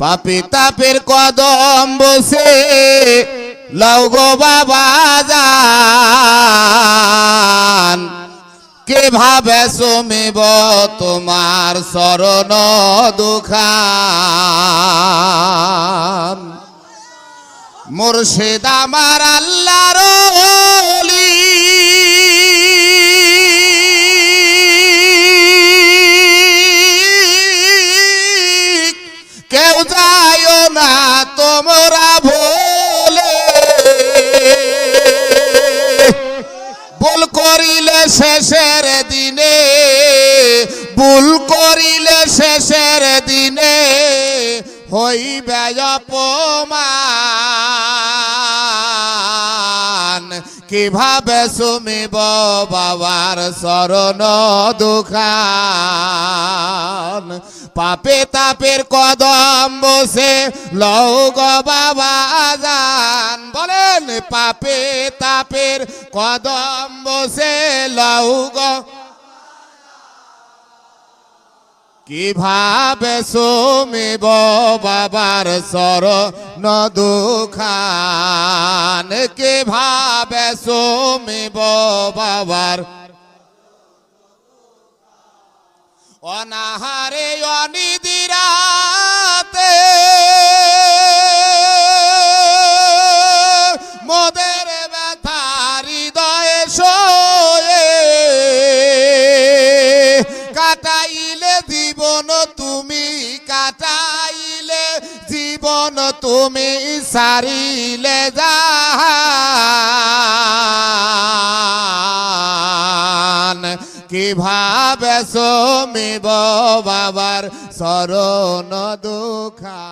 পাপি তাপের কদম বসে, লও গো বাবা যান কে ভাবে সুমিব তোমার শরণ দুখান? মুর্শিদ আমার আল্লাহর যায় না তোমরা ভোলে। ভুল করিলে শেষের দিনে, ভুল করিলে শেষের দিনে হইবে অপমান। কীভাবে সুমিব বাবার শরণ দুখান? পাপে তাপের কদম বসে, লও গো বাবা যান বলেন, পাপে তাপের কদম বসে, লও গো। কীভাবে সুমিব বাবার সর নদুখান? কীভাবে সুমিব বাবার অনাহারে অনিদিরাতে মোদের ব্যথা হৃদয়ে শোয়ে কাটাইলে জীবন তুমি কাটাইলে জীবন তুমি সারিলে যান কীভাবে সমিব বাবার শরণ দুখা?